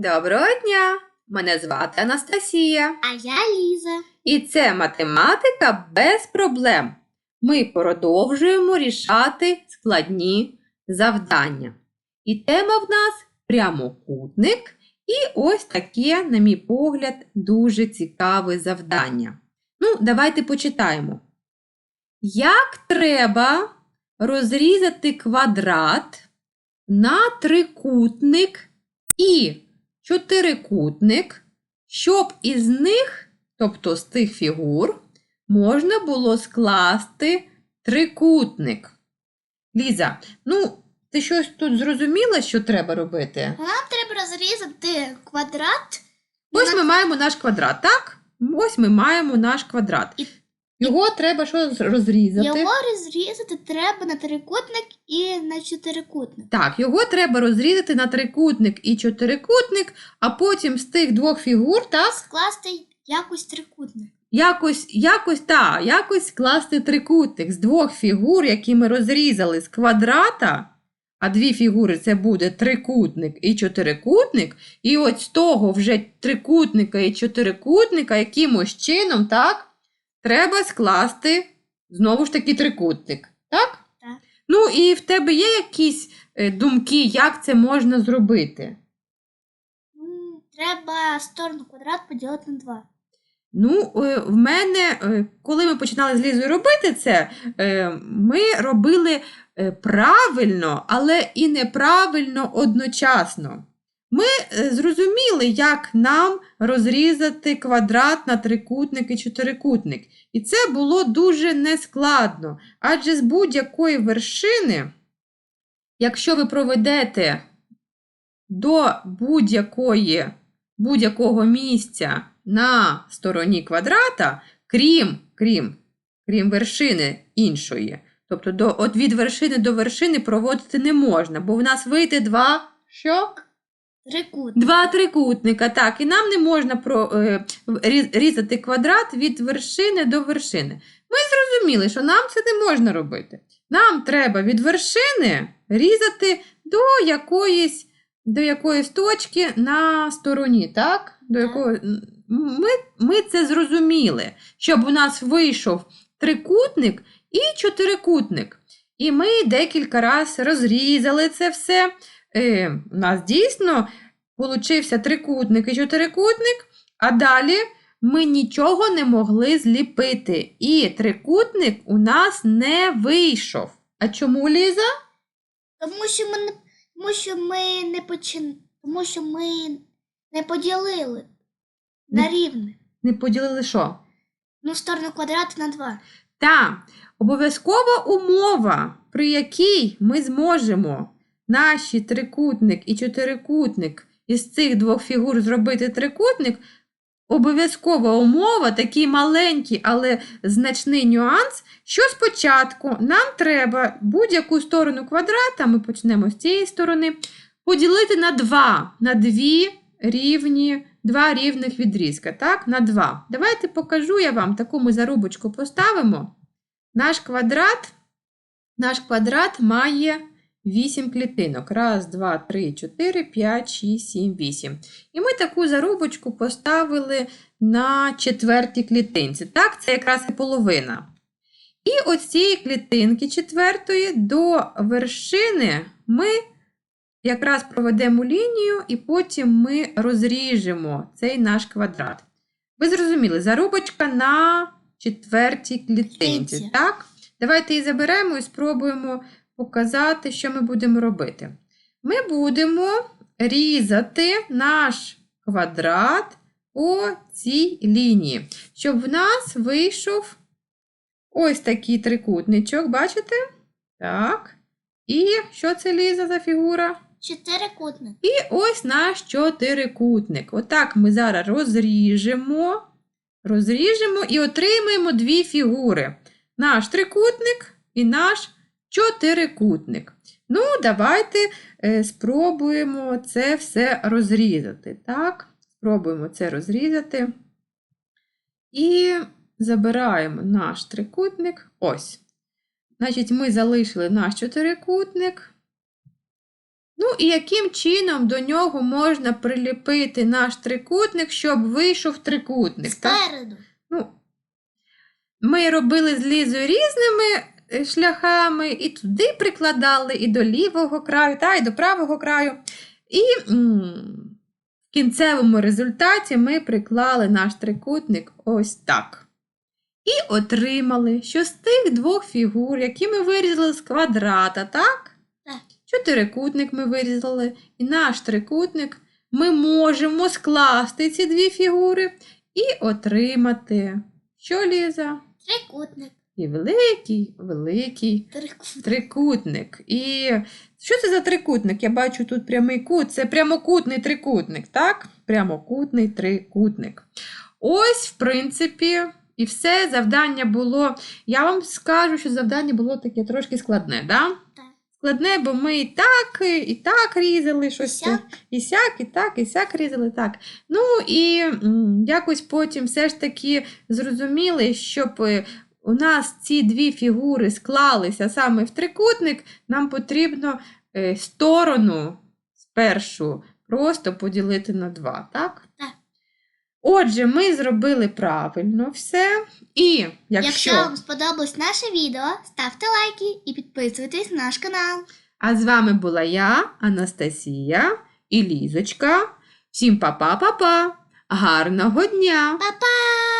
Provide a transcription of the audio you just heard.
Доброго дня! Мене звати Анастасія. А я Ліза. І це математика без проблем. Ми продовжуємо рішати складні завдання. І тема в нас прямокутник. І ось таке, на мій погляд, дуже цікаве завдання. Ну, давайте почитаємо. Як треба розрізати квадрат на трикутник і чотирикутник, щоб із них, тобто з тих фігур, можна було скласти трикутник. Ліза, ну, ти щось тут зрозуміла, що треба робити? Нам треба розрізати квадрат. Ось ми маємо наш квадрат, так? Ось ми маємо наш квадрат. І- Його треба що розрізати. Його розрізати треба на трикутник і на чотирикутник. Так, його треба розрізати на трикутник і чотирикутник, а потім з тих двох фігур, так, Скласти якось трикутник. якось, якось, та, якось скласти трикутник з двох фігур, які ми розрізали з квадрата, а дві фігури це буде трикутник і чотирикутник, і от з того вже трикутника і чотирикутника якимось чином, так, треба скласти знову ж таки трикутник. Так? Так. Ну і в тебе є якісь е, думки, як це можна зробити? Треба сторону квадрат поділити на два. Ну, е, в мене, е, коли ми починали з Лізою робити це, ми робили правильно, але і неправильно одночасно. Ми е, зрозуміли, як нам розрізати квадрат на трикутник і чотирикутник. І це було дуже нескладно. Адже з будь-якої вершини, якщо ви проведете до будь-якої будь-якого місця на стороні квадрата, крім, крім, крім вершини іншої. Тобто до, от від вершини до вершини проводити не можна, бо в нас вийде два, що? Трикутник. Два трикутника, так, і нам не можна про, е, різати квадрат від вершини до вершини. Ми зрозуміли, що нам це не можна робити. Нам треба від вершини різати до якоїсь, до якоїсь точки на стороні, так? До якої... ми, ми це зрозуміли, щоб у нас вийшов трикутник і чотирикутник. І ми декілька разів розрізали це все. Е, у нас дійсно получився трикутник і чотирикутник, а далі ми нічого не могли зліпити. І трикутник у нас не вийшов. А чому, Ліза? Тому що ми не, тому що ми не почин... тому що ми не поділили на рівне. Не поділили що? Ну, сторону квадрата на два. Та обов'язкова умова, при якій ми зможемо наші трикутник і чотирикутник із цих двох фігур зробити трикутник. Обов'язкова умова, такий маленький, але значний нюанс, що спочатку нам треба будь-яку сторону квадрата, ми почнемо з цієї сторони, поділити на два, на дві рівні, два рівних відрізка, так, на два. Давайте покажу я вам, таку ми зарубочку поставимо. Наш квадрат, наш квадрат має 8 клітинок. Раз, два, три, чотири, п'ять, шість, сім, вісім. І ми таку зарубочку поставили на четвертій клітинці. Так, це якраз і половина. І ось цієї клітинки четвертої до вершини ми якраз проведемо лінію, і потім ми розріжемо цей наш квадрат. Ви зрозуміли, зарубочка на четвертій. Клітинці. Так? Давайте її заберемо і спробуємо показати, що ми будемо робити. Ми будемо різати наш квадрат по цій лінії, щоб в нас вийшов ось такий трикутничок, бачите? Так. І що це Ліза за фігура? Чотирикутник. І ось наш чотирикутник. Отак ми зараз розріжемо, розріжемо і отримаємо дві фігури: наш трикутник і наш чотирикутник. Ну, давайте е, спробуємо це все розрізати. Так, спробуємо це розрізати. І забираємо наш трикутник. Ось. Значить, ми залишили наш чотирикутник. Ну і яким чином до нього можна приліпити наш трикутник, щоб вийшов трикутник? Так? Ну, ми робили з Лізою різними шляхами, і туди прикладали, і до лівого краю, та, і до правого краю. І в кінцевому результаті ми приклали наш трикутник ось так. І отримали, що з тих двох фігур, які ми вирізали з квадрата, так? Так. Чотирикутник ми вирізали, і наш трикутник ми можемо скласти ці дві фігури і отримати. Що, Ліза? Трикутник. І великий, великий Трикутник. трикутник. І що це за трикутник? Я бачу тут прямий кут. Це прямокутний трикутник, так? Прямокутний трикутник. Ось, в принципі, і все завдання було. Я вам скажу, що завдання було таке трошки складне, да? Так. Складне, бо ми і так, і так різали щось. Сяк. І сяк, і так, і сяк різали так. Ну і якось потім все ж таки зрозуміли, щоб е, у нас ці дві фігури склалися саме в трикутник, нам потрібно е, сторону спершу просто поділити на два, так? Так. Отже, ми зробили правильно все. І Якщо... якщо, вам сподобалось наше відео, ставте лайки і підписуйтесь на наш канал. а з вами була я, Анастасія і Лізочка. Всім па-па-па-па! Гарного дня! Па-па!